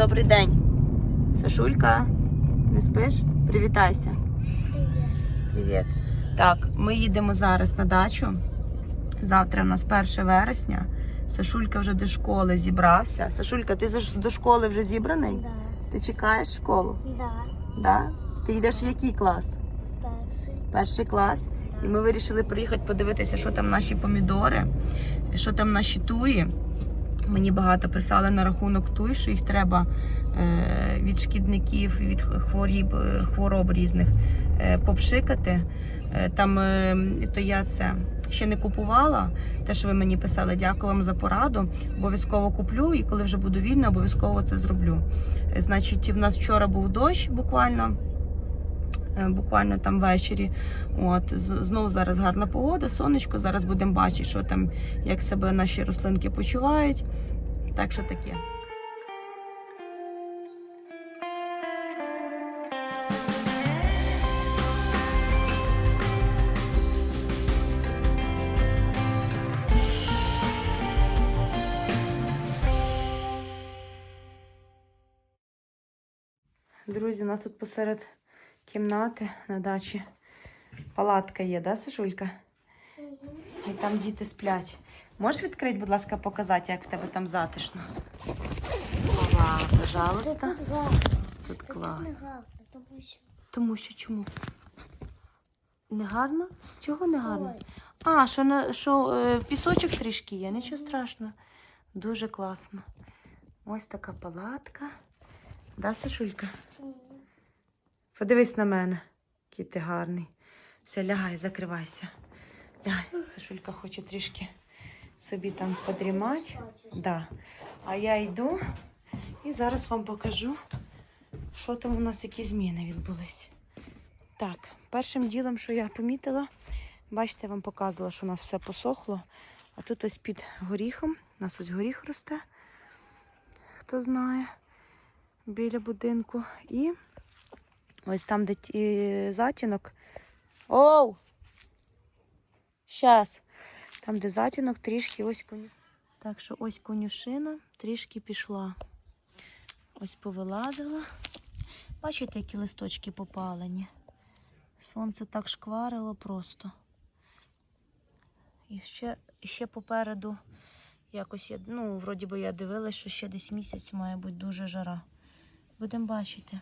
Добрий день. Сашулька, не спиш? Привітайся. Привіт. Так, ми їдемо зараз на дачу. Завтра в нас 1 вересня. Сашулька вже до школи зібрався. Сашулька, ти до школи вже зібраний? Да, Ти чекаєш школу? да, Да? Ти йдеш в який клас? перший. Перший клас. І ми вирішили приїхати подивитися, що там наші помідори, що там наші туї. Мені багато писали на рахунок туй, що їх треба е, від шкідників, від хворіб, е, хвороб різних е, попшикати. Там то я це ще не купувала. Те, що ви мені писали, дякую вам за пораду. Обов'язково куплю, і коли вже буду вільна, обов'язково це зроблю. Значить, в нас вчора був дощ буквально. Буквально там ввечері. От з- знов зараз гарна погода, сонечко. Зараз будемо бачити, що там, як себе наші рослинки почувають. Так що таке. Друзі, у нас тут посеред кімнати на дачі палатка є, да, Сашулька? І там діти сплять. Можеш відкрити, будь ласка, показати, як в тебе там затишно? Ова, пожалуйста. Тут гарно. Тут Тут клас. не гарно, тому що Тому що чому? Не гарно? Чого не гарно? А, що, на, що е, пісочок трішки є, нічого страшного. Дуже класно. Ось така палатка. Да, Сашулька? Подивись на мене, який ти гарний. Все, лягай, закривайся. Лягай, Сашулька хоче трішки собі там подрімати. Да. А я йду і зараз вам покажу, що там у нас які зміни відбулись. Так, першим ділом, що я помітила, бачите, я вам показувала, що у нас все посохло. А тут ось під горіхом, у нас ось горіх росте, хто знає, біля будинку. І ось там, де ті- затінок. Оу! Щас. Там, де затінок, трішки ось коню. Так що ось конюшина трішки пішла. Ось повилазила. Бачите, які листочки попалені. Сонце так шкварило просто. І ще, ще попереду якось я, ну, вроді би я дивилась, що ще десь місяць має бути дуже жара. Будемо бачити.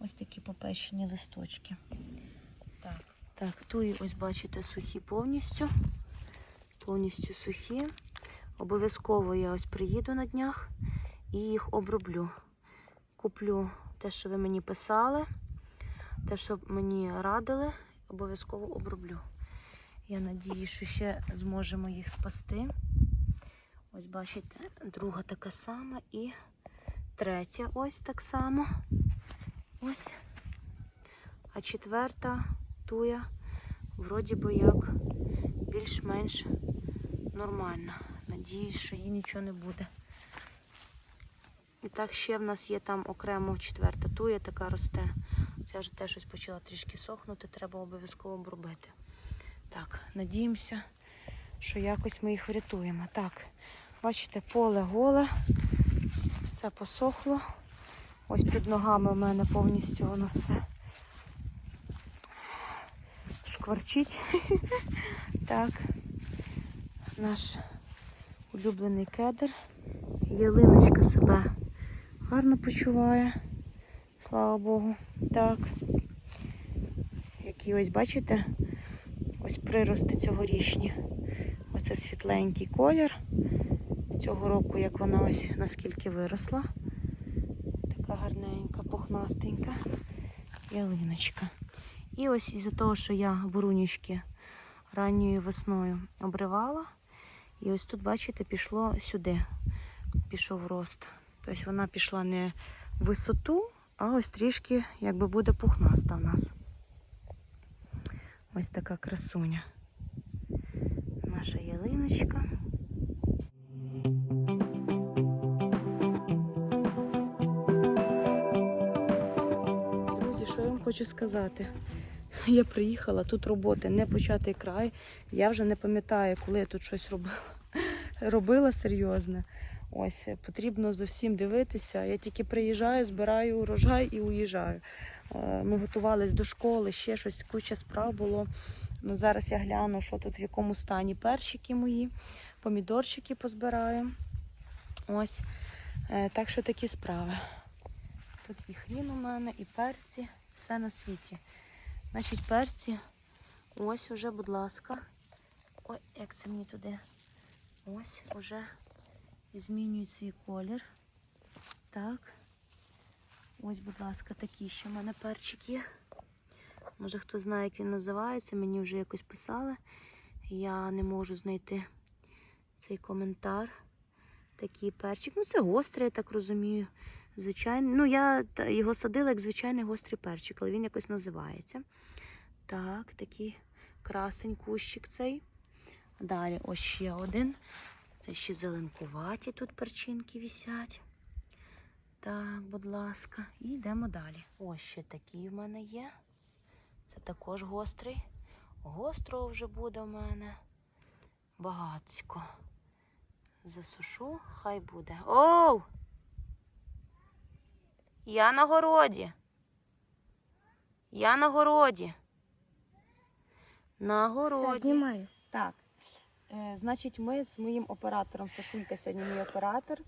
Ось такі попечені листочки. Так, так, туї ось бачите сухі повністю. Повністю сухі. Обов'язково я ось приїду на днях і їх оброблю. Куплю те, що ви мені писали, те, що мені радили, обов'язково оброблю. Я надію, що ще зможемо їх спасти. Ось бачите, друга така сама і третя ось так само. Ось. А четверта туя, вроді би як більш-менш нормальна. Надіюсь, що їй нічого не буде. І так ще в нас є там окремо четверта туя, така росте. Це вже теж щось почала трішки сохнути, треба обов'язково обробити. Так, надіємося, що якось ми їх врятуємо. Так, бачите, поле голе, все посохло. Ось під ногами у мене повністю воно все шкварчить. Так, наш улюблений кедр. Ялиночка себе гарно почуває. Слава Богу. Так. Які ось, бачите, ось прирости цьогорічні. Оце світленький колір. Цього року, як вона ось наскільки виросла. Така гарненька, пухнастенька ялиночка. І ось із-за того, що я бурунічки ранньою весною обривала. І ось тут, бачите, пішло сюди. Пішов рост. Тобто вона пішла не в висоту, а ось трішки якби буде пухнаста в нас. Ось така красуня. Наша ялиночка. Друзі, що я вам хочу сказати? Я приїхала, тут роботи не початий край. Я вже не пам'ятаю, коли я тут щось робила. Робила серйозне. Ось потрібно за всім дивитися. Я тільки приїжджаю, збираю урожай і уїжджаю. Е, Ми готувались до школи, ще щось, куча справ було. Ну, зараз я гляну, що тут в якому стані перчики мої, помідорчики позбираю. Ось. Е, Так що такі справи. Тут і хрін у мене, і перці, все на світі. Значить, перці. Ось уже, будь ласка. Ой, як це мені туди? Ось уже змінюють свій колір. Так. Ось, будь ласка, такі ще в мене перчик є. Може хто знає, як він називається, мені вже якось писали. Я не можу знайти цей коментар. Такий перчик. Ну, це гострий, я так розумію. Звичайний. Ну, я його садила як звичайний гострий перчик, але він якось називається. Так, такий красень кущик цей. Далі ось ще один. Це ще зеленкуваті тут перчинки висять. Так, будь ласка. І йдемо далі. Ось ще такий в мене є. Це також гострий. Гострого вже буде в мене. Багацько. Засушу, хай буде. Оу! Я на городі. Я на городі. На Все, городі. знімаю. Так. Е, значить, ми з моїм оператором, Сашулька сьогодні мій оператор,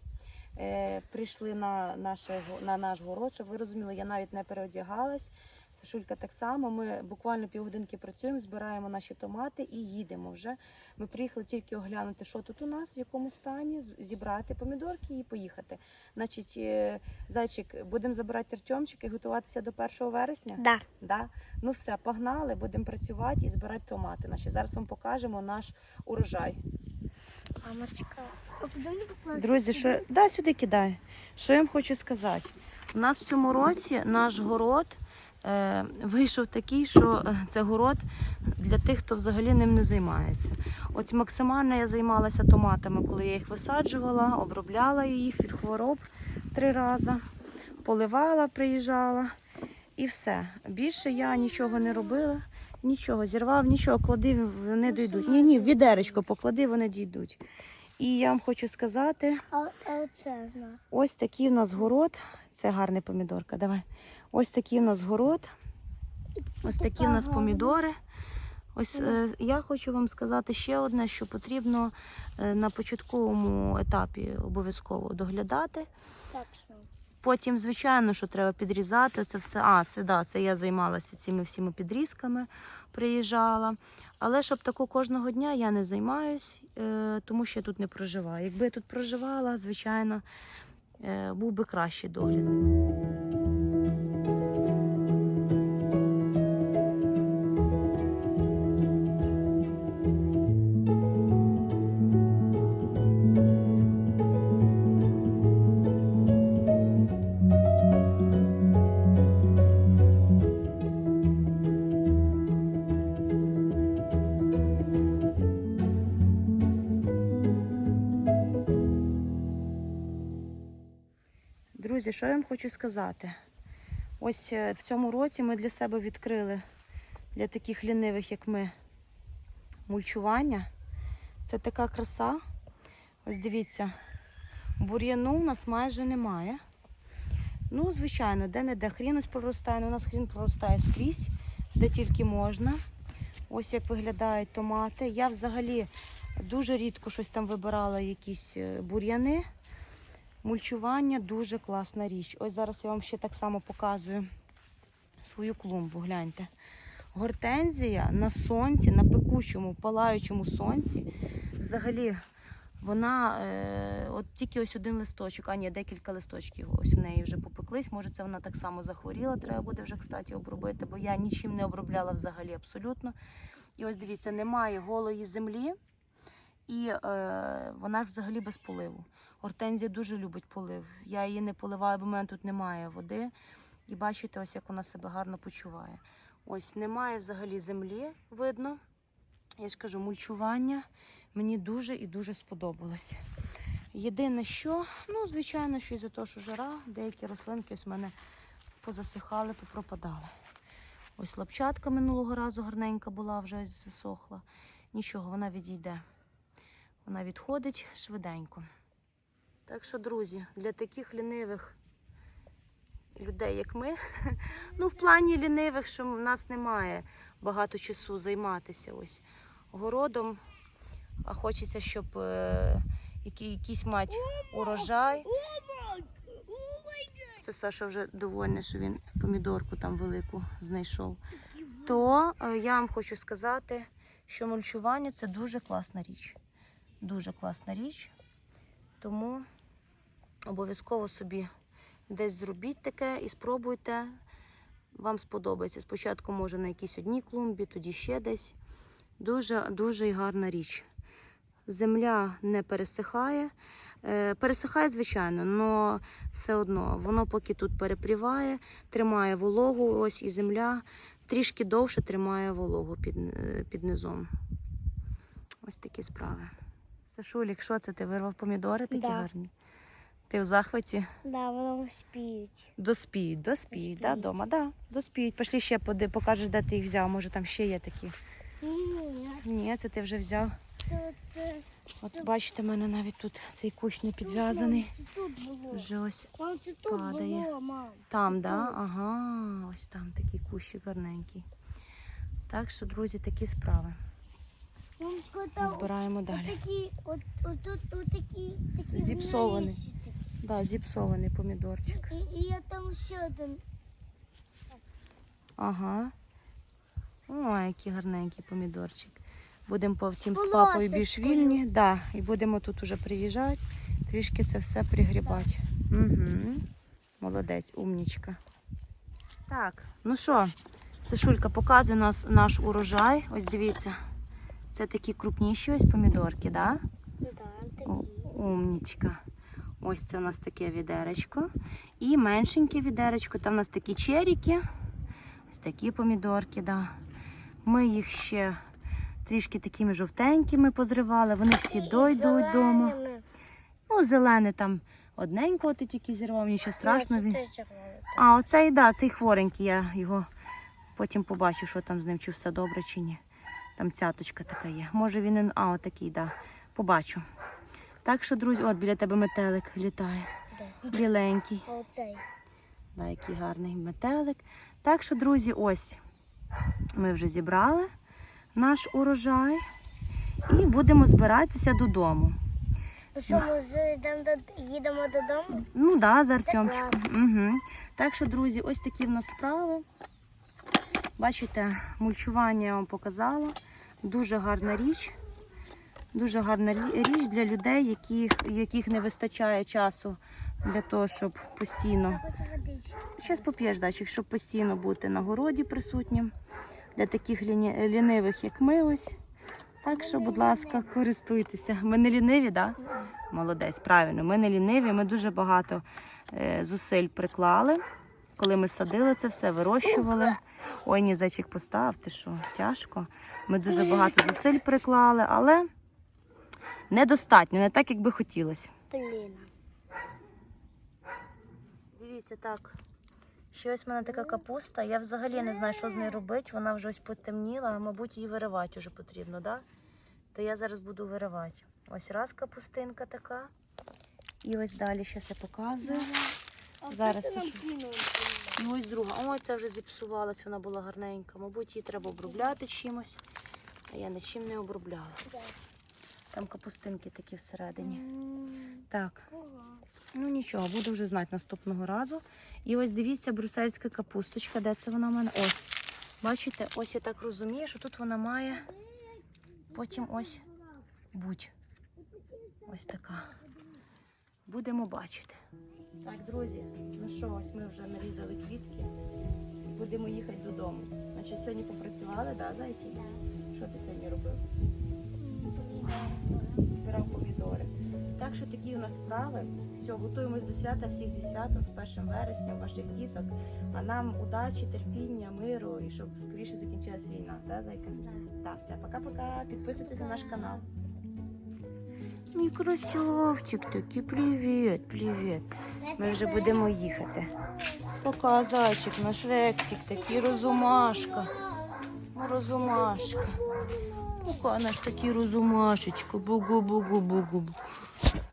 е, прийшли на, наше, на наш город, щоб ви розуміли, я навіть не переодягалась. Сашулька так само. Ми буквально півгодинки працюємо, збираємо наші томати і їдемо вже. Ми приїхали тільки оглянути, що тут у нас, в якому стані, зібрати помідорки і поїхати. Значить, е, зайчик, будемо забирати Артемчик і готуватися до 1 вересня. Да. Да? Ну все, погнали, будемо працювати і збирати томати наші. Зараз вам покажемо наш урожай. Мамочка? Друзі, що да, сюди кидай. Що я вам хочу сказати? У нас в цьому році наш город вийшов такий, що е, це город для тих, хто взагалі ним не займається. От максимально я займалася томатами, коли я їх висаджувала, обробляла їх від хвороб три рази, поливала, приїжджала і все. Більше я нічого не робила. Нічого, зірвав, нічого, клади, вони дійдуть. Ні, ні, відеречко поклади, вони дійдуть. І я вам хочу сказати, ось такий у нас город. Це гарний помідорка. Давай. Ось такий у нас город. Ось такі у нас помідори. Ось е, я хочу вам сказати ще одне, що потрібно е, на початковому етапі обов'язково доглядати. Потім, звичайно, що треба підрізати. Це все. А, це да, це я займалася цими всіма підрізками, приїжджала. Але щоб тако кожного дня я не займаюсь, е, тому що я тут не проживаю. Якби я тут проживала, звичайно, е, був би кращий догляд. Друзі, що я вам хочу сказати? Ось е, в цьому році ми для себе відкрили для таких лінивих, як ми, мульчування. Це така краса. Ось дивіться, бур'яну у нас майже немає. Ну, звичайно, де-не-де хрін ось проростає. Ну, у нас хрін проростає скрізь, де тільки можна. Ось як виглядають томати. Я взагалі дуже рідко щось там вибирала, якісь е, бур'яни. Мульчування дуже класна річ. Ось зараз я вам ще так само показую свою клумбу. Гляньте. Гортензія на сонці, на пекучому, палаючому сонці. Взагалі, вона е, от тільки ось один листочок, а ні, декілька листочків ось в неї вже попеклись. Може, це вона так само захворіла. Треба буде вже, кстати, обробити, бо я нічим не обробляла взагалі абсолютно. І ось дивіться, немає голої землі, і е, вона ж взагалі без поливу. Гортензія дуже любить полив. Я її не поливаю, бо в мене тут немає води. І бачите, ось як вона себе гарно почуває. Ось немає взагалі землі, видно. Я ж кажу, мульчування мені дуже і дуже сподобалось. Єдине, що, ну, звичайно, що із-за того, що жара, деякі рослинки ось в мене позасихали, попропадали. Ось лапчатка минулого разу гарненька була, вже ось засохла. Нічого, вона відійде. Вона відходить швиденько. Так що, друзі, для таких лінивих людей, як ми, ну, в плані лінивих, що в нас немає багато часу займатися ось городом, а хочеться, щоб е, якийсь мать урожай. Це Саша вже довольна, що він помідорку там велику знайшов. То е, я вам хочу сказати, що мульчування це дуже класна річ. Дуже класна річ. Тому обов'язково собі десь зробіть таке і спробуйте. Вам сподобається. Спочатку може на якійсь одній клумбі, тоді ще десь. Дуже дуже гарна річ. Земля не пересихає. Е, Пересихає, звичайно, але все одно воно поки тут перепріває, тримає вологу, ось і земля трішки довше тримає вологу під, е, під низом. Ось такі справи. Сашулік, що це? Ти вирвав помідори такі Да. гарні? Ти в захваті? Да, воно успіють. Доспіють, доспіють, да, дома, да, доспіють. Пішли ще поди, покажеш, де ти їх взяв. Може там ще є такі. Ні, Ні, це ти вже взяв. це, це, От Це- бачите, в мене навіть тут цей кущ не підв'язаний. Це тут було. Вже ось Мам, це тут падає. було, мам. там, Це да? Ага, ось там такий кущик гарненький. Так що, друзі, такі справи. Збираємо далі. Зіпсований. Да, зіпсований помідорчик. І, я там ще один. Ага. О, який гарненький помідорчик. Будемо по всім З папою більш вільні. Да, і будемо тут уже приїжджати, трішки це все пригрібати. Угу. Молодець, умнічка. Так, ну що, Сашулька, показує нас наш урожай. Ось дивіться. Це такі крупніші ось помідорки, да? Да, О, такі. умнічка. Ось це у нас таке відеречко. І меншеньке відеречко. Там у нас такі черіки. Ось такі помідорки, да. Ми їх ще трішки такими жовтенькими позривали. Вони всі дойдуть. Зеленими. Ну, зелене там одненько ти тільки зірвав, нічого страшного. Він... А, оцей, да, цей хворенький, я його потім побачу, що там з ним, чи все добре, чи ні. Там цяточка така є. Може він. А, отакий, да. Побачу. Так що, друзі, от біля тебе метелик літає. Біленький. Да, який гарний метелик. Так що, друзі, ось ми вже зібрали наш урожай і будемо збиратися додому. Ну що, ми вже йдемо їдемо додому? Ну да, з Артемчиком. Угу. Так що, друзі, ось такі в нас справи. Бачите, мульчування я вам показала. Дуже гарна річ. Дуже гарна річ для людей, яких, яких не вистачає часу для того, щоб постійно. Зараз поп'єш зайчик, щоб постійно бути на городі присутнім. Для таких ліні- лінивих, як ми ось. Так що, будь ласка, користуйтеся. Ми не ліниві, так? Да? Молодець, правильно. Ми не ліниві, ми дуже багато е, зусиль приклали. Коли ми садили це все, вирощували. Ой, ні, зайчик постав, ти що, тяжко. Ми дуже багато зусиль приклали, але недостатньо, не так, як би хотілося. Блін. Дивіться, так. Ще ось в мене така капуста. Я взагалі не знаю, що з нею робити. Вона вже ось потемніла, мабуть, її виривати вже потрібно, да? То я зараз буду виривати. Ось раз капустинка така. І ось далі зараз я показую. А Зараз хто це? І ось друга. Ой, ця вже зіпсувалась, вона була гарненька. Мабуть, її треба обробляти чимось. А я нічим не обробляла. Там капустинки такі всередині. Так. Ну нічого, буду вже знати наступного разу. І ось дивіться, брюссельська капусточка. Де це вона в мене? Ось. Бачите, ось я так розумію, що тут вона має потім ось будь. Ось така. Будемо бачити. Так, друзі, ну що, ось ми вже нарізали квітки і будемо їхати додому. Значить, сьогодні попрацювали, да, зайчик? Да. Що ти сьогодні робив? Помідори. збирав помідори. Так що такі у нас справи. Все, готуємось до свята, всіх зі святом, з 1 вересня, ваших діток. А нам удачі, терпіння, миру і щоб скоріше закінчилась війна. Да, зайка? Да. Так, все, пока-пока. Підписуйтесь на наш канал. Мій красавчик такий, привіт, привіт. Ми вже будемо їхати. Пока, зайчик, наш Рексик, такий розумашка. Розумашка. Пока наш такий розумашечка. Бугу-бугу-бугу.